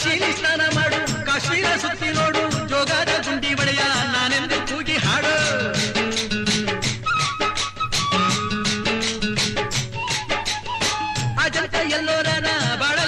ಕಾಶಿಲಿ ಸ್ನಾನ ಮಾಡು ಕಾಶ್ಮೀರ ಸುತ್ತಿ ನೋಡು ಜೋಗಾದ ಗುಂಡಿ ಒಡೆಯ ನಾನೆಂದು ಕೂಗಿ ಹಾಡು ಅಜಂತ ಎಲ್ಲೋರ